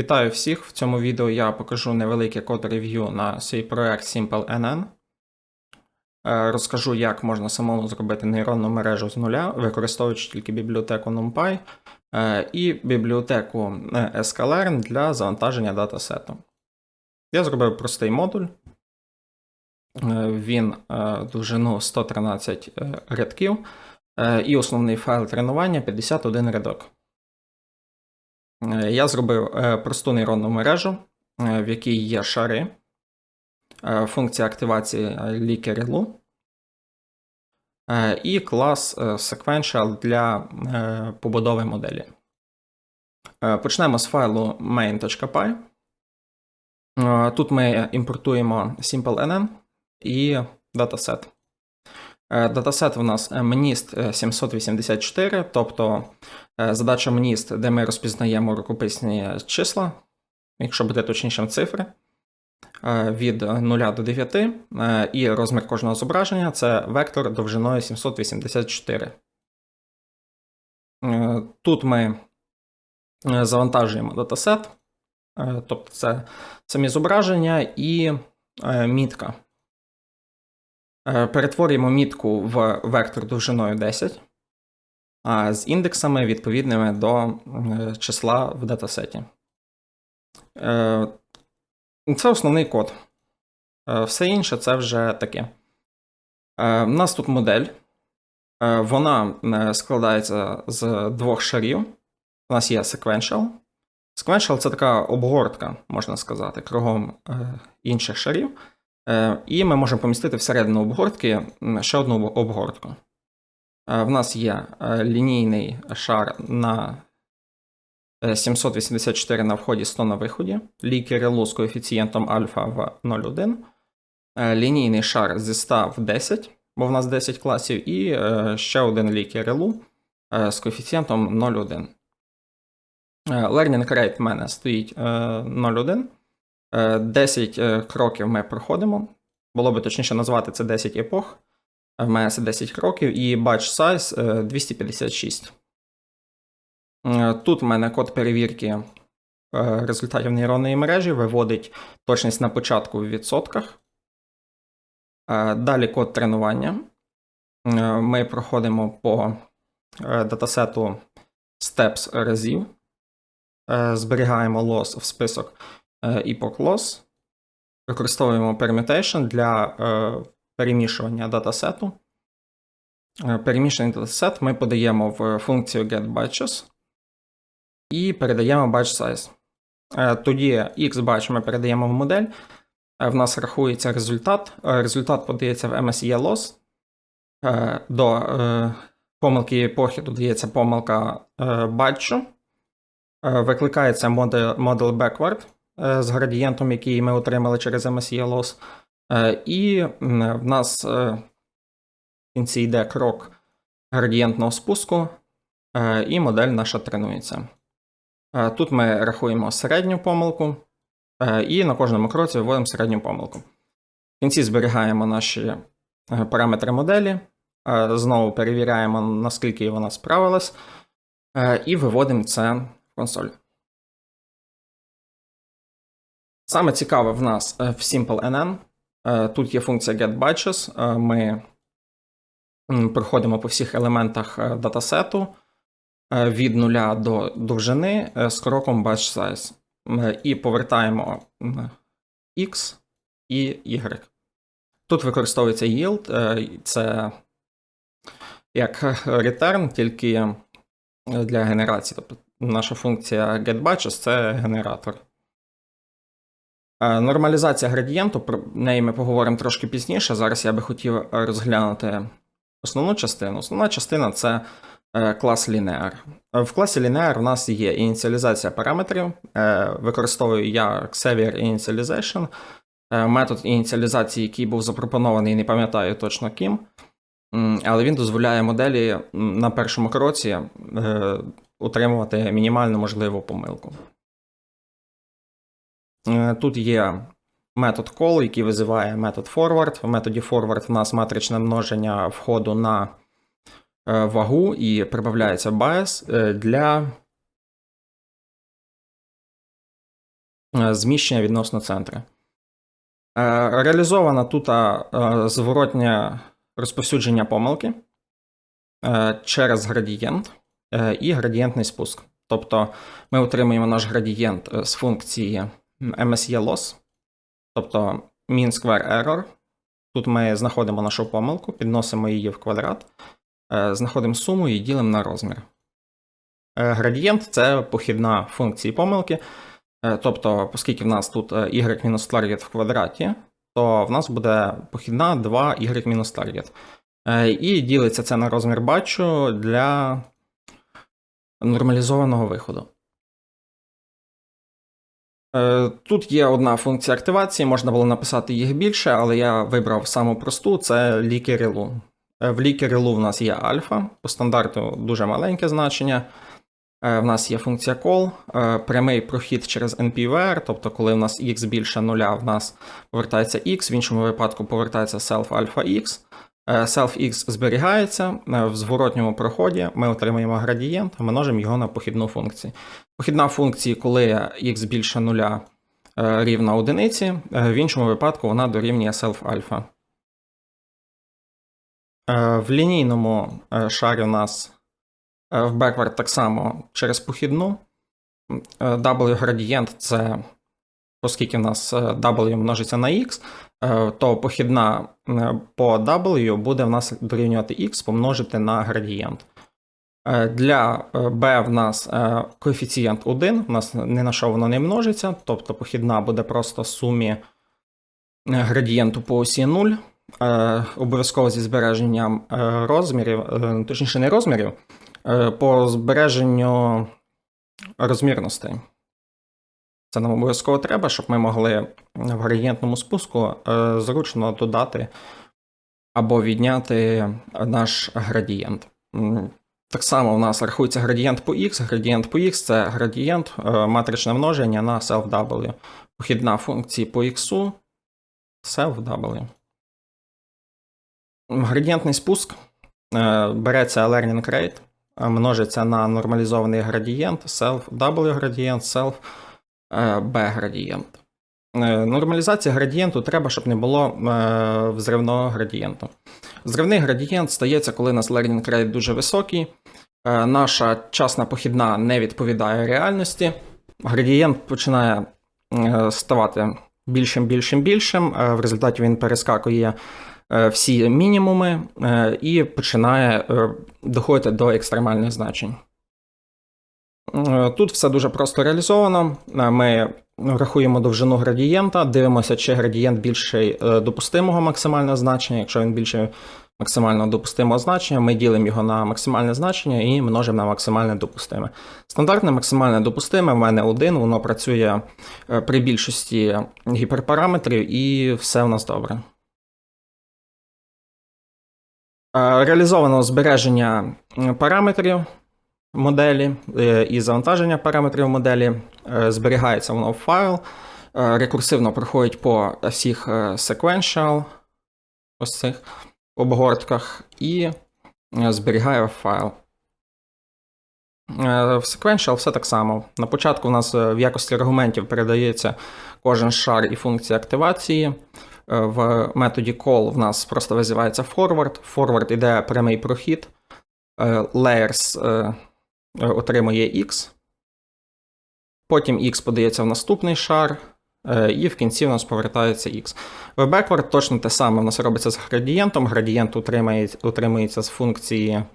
Вітаю всіх! В цьому відео я покажу невелике код рев'ю на свій проект SimpleNN. Е, Розкажу, як можна самому зробити нейронну мережу з нуля, використовуючи тільки бібліотеку NumPy е, і бібліотеку е, sklearn для завантаження датасету. Я зробив простий модуль. Він довжину 113 е, рядків, і основний файл тренування 51 рядок. Е, Я зробив е, просту нейронну мережу, е, в якій є шари, функція активації лікерілу і клас Sequential для побудови моделі. Почнемо з файлу main.py. Тут ми імпортуємо SimpleNN і датасет. Е, Датасет у нас MNIST 784, тобто е, задача MNIST, де ми розпізнаємо рукописні числа, якщо буде точнішим цифри, е, від 0 до 9, е, і розмір кожного зображення це вектор довжиною 784. Е, Тут ми е, завантажуємо датасет, е, тобто це самі зображення і е, мітка. Е, Перетворюємо мітку в вектор довжиною 10, а з індексами відповідними до е, числа в датасеті. Е, Це основний код. Все інше це вже таке. У нас тут модель. Вона складається з двох шарів. У нас є sequential. Sequential це така обгортка, можна сказати, кругом інших шарів. Е, І ми можемо помістити всередину обгортки ще одну обгортку. Е, В нас є е, лінійний шар на е, 784 на вході, 100 на виході, ліки релу з коефіцієнтом альфа в 0,1, е, лінійний шар зі 100 в 10, бо в нас 10 класів, і ще один ліки релу з коефіцієнтом 0,1. Е, Learning rate в мене стоїть е, 0,1. Е, 10 е, кроків ми проходимо. Було би точніше назвати це 10 епох. Е, В мене це 10 кроків, і batch size е, 256. Е, Тут в мене код перевірки е, результатів нейронної мережі виводить точність на початку в відсотках. Е, Далі код тренування. Е, Ми проходимо по е, датасету steps разів. Е, Зберігаємо loss в список е, epoch loss. Використовуємо permutation для е, перемішування датасету. Е, Перемішаний датасет ми подаємо в функцію getBatches і передаємо batch size. Е, Тоді xbatch ми передаємо в модель. Е, В нас рахується результат. Е, Результат подається в MSE loss. Е, До е, помилки епохи додається помилка е, батчу. Е, Викликається model, backward е, з градієнтом, який ми отримали через MSE loss. Е, І в нас е, в кінці йде крок градієнтного спуску, е, і модель наша тренується. Е, Тут ми рахуємо середню помилку, е, і на кожному кроці виводимо середню помилку. В кінці зберігаємо наші е, параметри моделі, е, знову перевіряємо, наскільки вона справилась, е, і виводимо це в консоль. Саме цікаве в нас е, в SimpleNN. Е, Тут є функція getBatches. Е, Ми проходимо по всіх елементах датасету від нуля до довжини з кроком batch size. І повертаємо X і Y. Тут використовується yield, це як return, тільки для генерації. Тобто наша функція getBatches це генератор. Е, Нормалізація градієнту, про неї ми поговоримо трошки пізніше. Зараз я би хотів розглянути основну частину. Основна частина це е, клас Linear. В класі Linear у нас є ініціалізація параметрів. Е, Використовую я Xavier Initialization. Метод ініціалізації, який був запропонований, не пам'ятаю точно ким. Але він дозволяє моделі на першому кроці утримувати мінімально можливу помилку. Е, Тут є метод call, який визиває метод forward. В методі forward в нас матричне множення входу на е, вагу і прибавляється bias е, для зміщення відносно центру. Е, Реалізовано тут зворотнє розповсюдження помилки через градієнт і градієнтний спуск. Тобто ми отримуємо наш градієнт з функції MSE loss, тобто mean square error. Тут ми знаходимо нашу помилку, підносимо її в квадрат, е, знаходимо суму і ділимо на розмір. Е, Градієнт це похідна функції помилки. Е, Тобто, оскільки в нас тут y-target в квадраті, то в нас буде похідна 2y-target. Е, І ділиться це на розмір батчу для нормалізованого виходу. Е, Тут є одна функція активації, можна було написати їх більше, але я вибрав саму просту це лікерілу. В лікерілу в нас є альфа, по стандарту дуже маленьке значення. Е, В нас є функція call, е, прямий прохід через NPVR, тобто, коли в нас x більше нуля, в нас повертається x, в іншому випадку повертається self alpha x. Е, Self x зберігається, е, в зворотньому проході ми отримаємо градієнт, множимо його на похідну функцію. Похідна функція, коли x більше нуля е, рівна одиниці, в іншому випадку вона дорівнює self alpha. Е, В лінійному шарі у нас в backward так само через похідну. Е, W градієнт це, оскільки в нас е, W множиться на x, е, то похідна е, по W буде в нас дорівнювати x помножити на градієнт. Для b в нас коефіцієнт 1, у нас ні на що воно не множиться, тобто похідна буде просто сумі градієнту по осі 0, е, обов'язково зі збереженням розмірів, точніше не розмірів, по збереженню розмірностей. Це нам обов'язково треба, щоб ми могли в градієнтному спуску е, зручно додати або відняти наш градієнт. Так само у нас рахується градієнт по x. Градієнт по x це градієнт е, матричне множення на self-w. Похідна функції по x self-w. Градієнтний спуск е, береться learning rate, множиться на нормалізований градієнт, self-w градієнт, self b градієнт. Е, Нормалізація градієнту треба, щоб не було е, взривного градієнту. Взривний градієнт стається, коли у нас learning rate дуже високий, е, наша часна похідна не відповідає реальності, градієнт починає е, ставати більшим, більшим, більшим. е, В результаті він перескакує е, всі мінімуми е, і починає е, доходити до екстремальних значень. Е, Тут все дуже просто реалізовано. Е, Ми рахуємо довжину градієнта, дивимося, чи градієнт більший е, допустимого максимального значення. Якщо він більше максимально допустимого значення, ми ділимо його на максимальне значення і множимо на максимальне допустиме. Стандартне максимальне допустиме в мене один, воно працює е, при більшості гіперпараметрів, і все у нас добре. Реалізовано збереження параметрів моделі е, і завантаження параметрів моделі. Е, Зберігається воно в файл, е, рекурсивно проходить по всіх sequential ось цих обгортках і зберігає в файл. В sequential все так само. На початку у нас в якості аргументів передається кожен шар і функція активації. В методі call в нас просто визивається forward. Forward іде прямий прохід. Layers отримує X. Потім X подається в наступний шар, е, і в кінці в нас повертається X. В backward точно те саме в нас робиться з градієнтом. Градієнт утримується, з функції е,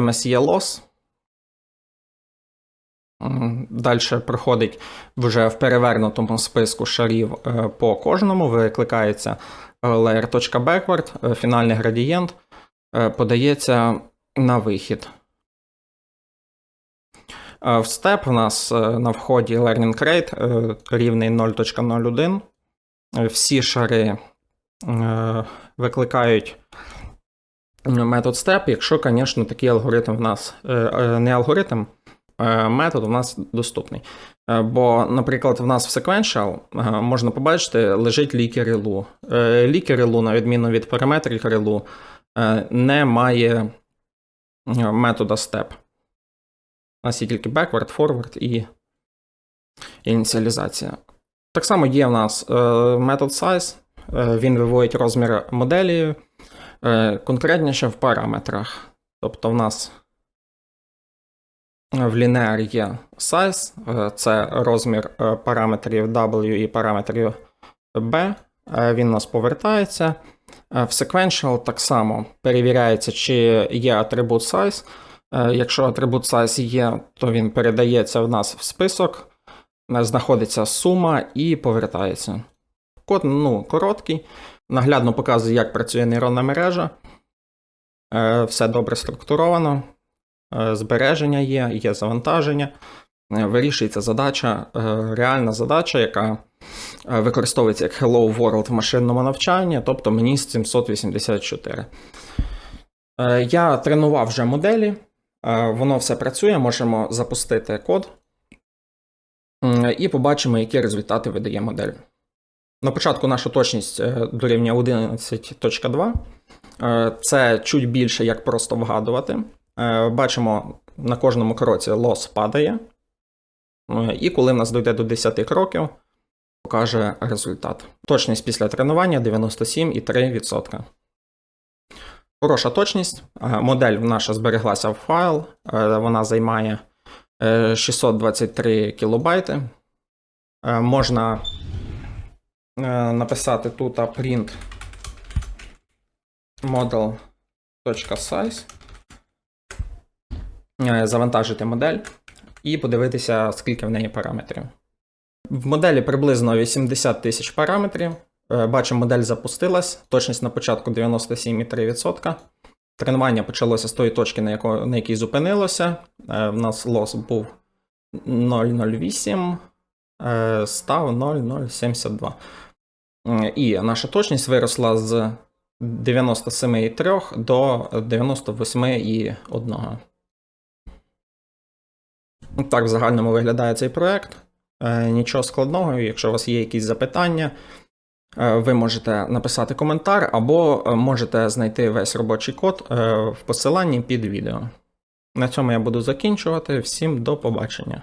MSE loss. Далі проходить вже в перевернутому списку шарів е, по кожному, викликається е, layer.backward, е, фінальний градієнт е, подається на вихід. Е, В степ у нас е, на вході learning rate е, рівний 0.01. Е, Всі шари викликають метод step, якщо, звісно, такий алгоритм в нас не алгоритм, метод у нас доступний. Бо, наприклад, в нас в sequential можна побачити, лежить лікер релу. Лікер релу, на відміну від параметрик релу, не має метода step. У нас є тільки backward, forward і ініціалізація. Так само є в нас метод size, е, він виводить розмір моделі е, конкретніше в параметрах. Тобто в нас в linear є size, е, це розмір параметрів W і параметрів B. Він у нас повертається. В sequential так само перевіряється, чи є атрибут size. Е, Якщо атрибут size є, то він передається в нас в список, е, знаходиться сума і повертається. Код ну, короткий, наглядно показує, як працює нейронна мережа. Е, Все добре структуровано, збереження є, є завантаження. Вирішується задача, реальна задача, яка використовується як Hello World в машинному навчанні, тобто мені 784. Е, Я тренував вже моделі, воно все працює, можемо запустити код і побачимо, які результати видає модель. На початку наша точність е, дорівнює 11.2. Е, Це чуть більше, як просто вгадувати. Е, Бачимо, на кожному кроці лос падає. Е, І коли в нас дійде до 10 кроків, покаже результат. Точність після тренування 97,3%. Хороша точність. Е, Модель наша збереглася в файл. Е, Вона займає е, 623 кілобайти. Е, Можна е, написати тут print model.size, завантажити модель і подивитися, скільки в неї параметрів. В моделі приблизно 80 тисяч параметрів. Е, Бачимо, модель запустилась. Точність на початку 97,3%. Тренування почалося з тої точки, на, яко, на якій зупинилося. Е, В нас лос був 0,08, е, став 0,072. І наша точність виросла з 97,3 до 98,1. Так в загальному виглядає цей проект. Нічого складного, якщо у вас є якісь запитання, ви можете написати коментар або е, можете знайти весь робочий код е, в посиланні під відео. На цьому я буду закінчувати. Всім до побачення.